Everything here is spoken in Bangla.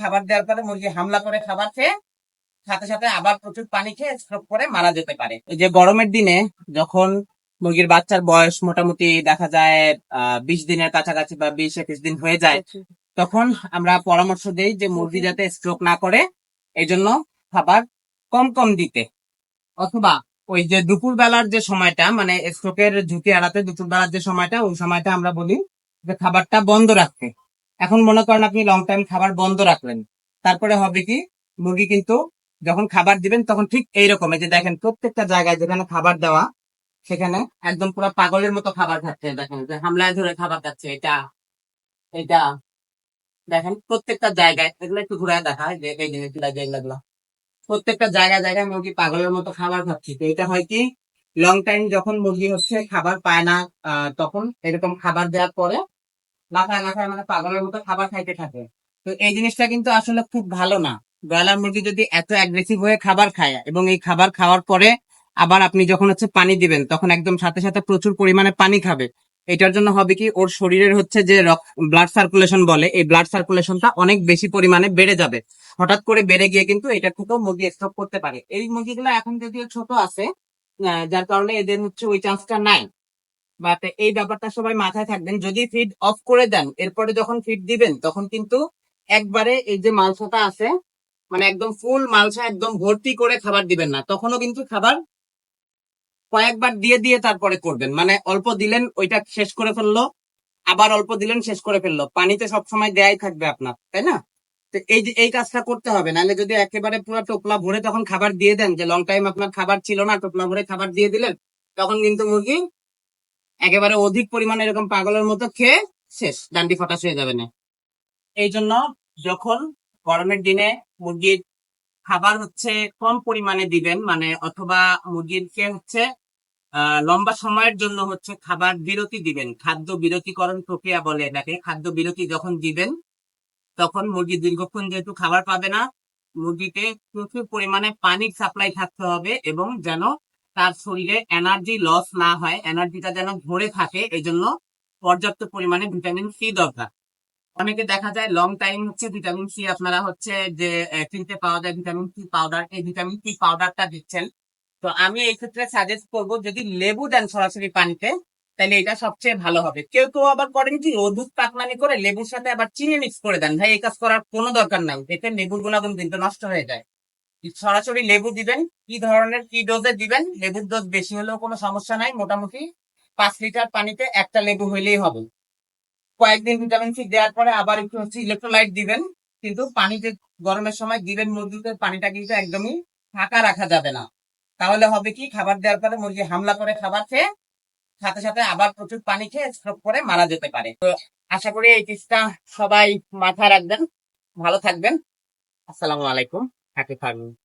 খাবার দেওয়ার পরে মুরগি হামলা করে খাবার খেয়ে সাথে সাথে আবার প্রচুর পানি খেয়ে স্ট্রোক করে মারা যেতে পারে। যে গরমের দিনে যখন মুরগির বাচ্চার বয়স মোটামুটি দেখা যায় আহ বিশ দিনের কাছাকাছি বা বিশ একুশ দিন হয়ে যায় তখন আমরা পরামর্শ দিই যে মুরগি যাতে স্ট্রোক না করে এই জন্য খাবার কম কম দিতে। অথবা ওই যে দুপুর বেলার যে সময়টা মানে স্ট্রোকের ঝুঁকি এড়াতে দুপুর বেলার যে সময়টা ওই সময়টা আমরা বলি যে খাবারটা বন্ধ রাখতে। এখন মনে করেন আপনি লং টাইম খাবার বন্ধ রাখলেন। তারপরে হবে কি, মুরগি কিন্তু যখন খাবার দিবেন তখন ঠিক এইরকম, এই যে দেখেন প্রত্যেকটা জায়গায় যেখানে খাবার দেওয়া, সেখানে একদম পুরো পাগলের মতো খাবার খাচ্ছে, দেখেন যে হামলায় ধরে খাবার খাচ্ছে, এটা এটা। দেখেন প্রত্যেকটা জায়গায়, এগুলো একটু ঘুরে দেখা হয় যে এই জিনিসগুলো যেগুলো প্রত্যেকটা জায়গায় জায়গায় মুরগি পাগলের মতো খাবার খাচ্ছে, তো এটা হয় কি লং টাইম যখন মুরগি হচ্ছে, খাবার পায় না তখন এরকম খাবার দেওয়ার পরে লাফায় লাফায় মানে পাগলের মতো খাবার খাইতে থাকে। তো এই জিনিসটা কিন্তু আসলে খুব ভালো না। ব্রয়লার মুরগি যদি এত অ্যাগ্রেসিভ হয়ে খাবার খায় এবং এই খাবার খাওয়ার পরে আবার আপনি যখন হচ্ছে পানি দিবেন, তখন একদম সাথে সাথে প্রচুর পরিমাণে পানি খাবে। এটার জন্য হবে কি ওর শরীরের হচ্ছে যে ব্লাড সার্কুলেশন বলে, এই ব্লাড সার্কুলেশনটা অনেক বেশি পরিমাণে বেড়ে যাবে। হঠাৎ করে বেড়ে গিয়ে কিন্তু এটা থেকেও মুরগি স্ট্রোক করতে পারে। এই মুরগিগুলো এখন যদিও ছোট আছে যার কারণে এদের হচ্ছে ওই চান্সটা নাই। বাট এই ব্যাপারটা সবাই মাথায় থাকবেন, যদি ফিড অফ করে দেন, এরপরে যখন ফিড দিবেন, তখন কিন্তু একবারে এই যে মালসাটা আছে মানে একদম ফুল মালসা একদম ভর্তি করে খাবার দিবেন না, তখনও কিন্তু খাবার কয়েকবার দিয়ে দিয়ে তারপরে করবেন। মানে অল্প দিলেন, ওইটা শেষ করে ফেলল, আবার অল্প দিলেন, শেষ করে ফেলল। পানিতে সবসময় দেয়াই থাকবে আপনার, তাই না? তো এই যে, এই কাজটা করতে হবে, নাহলে যদি একেবারে পুরো টোপলা ভরে তখন খাবার দিয়ে দেন, যে লং টাইম আপনার খাবার ছিল না, টোপলা ভরে খাবার দিয়ে দিলেন, তখন কিন্তু মুরগি একেবারে অধিক পরিমাণে এরকম পাগলের মতো খেয়ে শেষ, ডান্ডি ফটাস হয়ে যাবে না। এই জন্য যখন গরমের দিনে মুরগির খাবার হচ্ছে কম পরিমাণে দিবেন মানে অথবা মুরগিরকে হচ্ছে লম্বা সময়ের জন্য হচ্ছে খাবার বিরতি দিবেন, খাদ্য বিরতিকরণ প্রক্রিয়া বলে এটাকে, খাদ্য বিরতি যখন দিবেন, তখন মুরগি দীর্ঘক্ষণ যেহেতু খাবার পাবে না মুরগিকে প্রচুর পরিমাণে পানির সাপ্লাই থাকতে হবে এবং যেন তার শরীরে এনার্জি লস না হয়, এনার্জিটা যেন ধরে থাকে এই জন্য পর্যাপ্ত পরিমাণে ভিটামিন সি দরকার। অনেকে দেখা যায় লং টাইম হচ্ছে ভিটামিন সি আপনারা হচ্ছে যে কিনতে পাওয়া যায় ভিটামিন সি পাউডার এই ভিটামিন সি পাউডারটা দিচ্ছেন। তো আমি এই ক্ষেত্রে সাজেস্ট করব, যদি লেবু দেন সরাসরি পানিতে, তাহলে এটা সবচেয়ে ভালো হবে। কেউ কেউ আবার করেন কি অধুক পাকনানি করে লেবুর সাথে আবার চিনি মিক্স করে দেন। ভাই, এই কাজ করার কোনো দরকার নাই। এতে লেবুর গুণাগুণ কিন্তু নষ্ট হয়ে যায়। সরাসরি লেবু দিবেন? কি ধরনের, কি ডোজে দিবেন? লেবুর ডোজ বেশি হলেও কোনো সমস্যা নাই। মোটামুটি পাঁচ লিটার পানিতে একটা লেবু হইলেই হবে। কয়েকদিন ভিটামিন সি দেওয়ার পরে আবার একটু হচ্ছে ইলেকট্রোলাইট দিবেন। কিন্তু পানিতে গরমের সময় দিবেন মুরগিতে পানিটা কিন্তু একদমই ফাঁকা রাখা যাবে না। তাহলে হবে কি, খাবার দেওয়ার পরে মুরগি হামলা করে খাবার খেয়ে, সাথে সাথে আবার প্রচুর পানি খেয়ে স্ট্রোক করে মারা যেতে পারে। তো আশা করি এই টিপসটা সবাই মাথায় রাখবেন। ভালো থাকবেন। আসসালামু আলাইকুম। Happy Pun